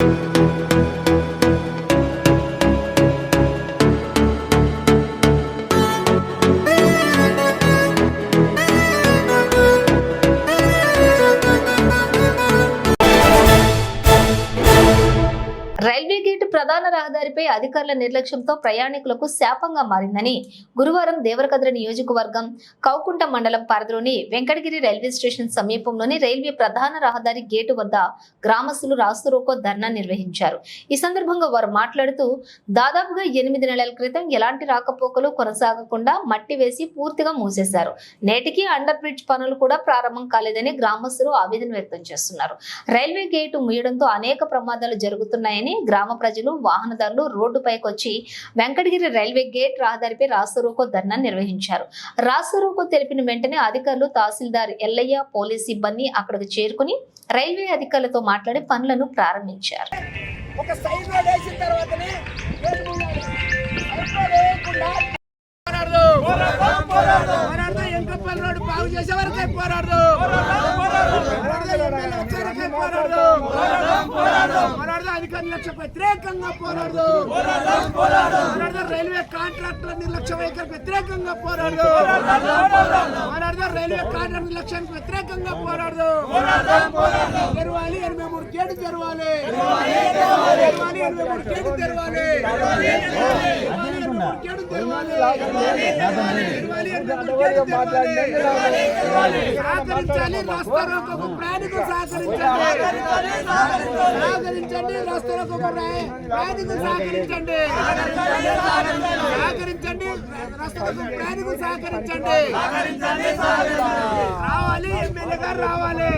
Railway ప్రధాన రహదారిపై అధికారుల నిర్లక్ష్యంతో ప్రయాణికులకు శాపంగా మారిందని గురువారం దేవరకద్ర నియోజకవర్గం కౌకుంట మండలం పరిధిలోని వెంకటగిరి రైల్వే స్టేషన్ సమీపంలోని రైల్వే ప్రధాన రహదారి గేటు వద్ద గ్రామస్తులు రాస్తురోకో ధర్నా నిర్వహించారు. ఈ సందర్భంగా వారు మాట్లాడుతూ దాదాపుగా ఎనిమిది నెలల క్రితం ఎలాంటి రాకపోకలు కొనసాగకుండా మట్టి వేసి పూర్తిగా మూసేశారు. నేటికి అండర్ బ్రిడ్జ్ పనులు కూడా ప్రారంభం కాలేదని గ్రామస్తులు ఆవేదన వ్యక్తం చేస్తున్నారు. రైల్వే గేటు మూయడంతో అనేక ప్రమాదాలు జరుగుతున్నాయని గ్రామ ప్రజలు వాహనదారులు రోడ్డుపైకి వచ్చి వెంకటగిరి రైల్వే గేట్ రహదారిపై రాసరోకో ధర్నా నిర్వహించారు రాసరోకో తెలిపిన వెంటనే అధికారులు తహసీల్దార్ ఎల్లయ్య పోలీస్ సిబ్బంది అక్కడికి చేరుకుని రైల్వే అధికారులతో మాట్లాడి పనులను ప్రారంభించారు ఒక సైడ్ రోడ్ వేసిన తర్వాతనే పోరాడదు. పోరాడదు. బాగు చేసే వరకే పోరాడదు. ఎమ్మెల్యే వచ్చే వరకే పోరాడదు. పోరాడదు. అధికార నిర్లక్ష్య వ్యతిరేకంగా పోరాడదు. పోరాడదు. రైల్వే కాంట్రాక్టర్ నిర్లక్ష్య వైఖరి వ్యతిరేకంగా పోరాడదు. పోరాడదు రైల్వే కాంట్రాక్టర్ నిర్లక్ష్యానికి వ్యతిరేకంగా పోరాడదు. తెరవాలి ఎనభై మూడు గేటు తెరవాలి. తెరవాలి ఎనభై మూడు గేటు తెరవాలి. సహకరించాలి రాష్ట్రాలకు ఒక ప్రయాణికులు సహకరించాలి. సహకరించండి రాష్ట్రాలకు ఒక ప్రయా- సహకరించండి. సహకరించండి రాష్ట్రాలకు ఒక సహకరించండి. రావాలి ఎమ్మెల్యే గారు రావాలి.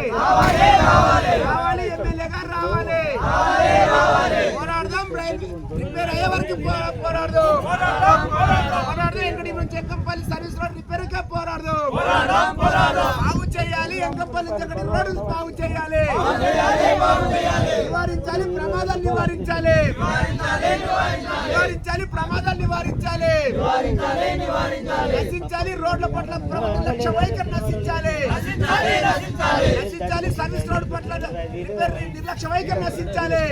రావాలి ఎమ్మెల్యే గారు రావాలి. పోరాడదాం రిపేర్ అయ్యే వరకు పో- పోరాడదాం. పోరాడదాం ఎక్కడి నుంచి ఎంకంపల్లి సర్వీస్ రోడ్ రిపేర్గా పోరాడదాం. బాగు చేయాలి ఎంకంపల్లి నుంచి రోడ్డు బాగు చేయాలి. నివారించాలి ప్రమాదాలు నివారించాలి. నివారించాలి ప్రమాదాలు నివారించాలి. నశించాలి రోడ్ల పట్ల ప్రభుత్వ లక్ష్య వైఖరి నశించాలి. నశించాలి సర్వీస్ రోడ్ పట్ల నిర్లక్ష్య వైఖరి నశించాలి.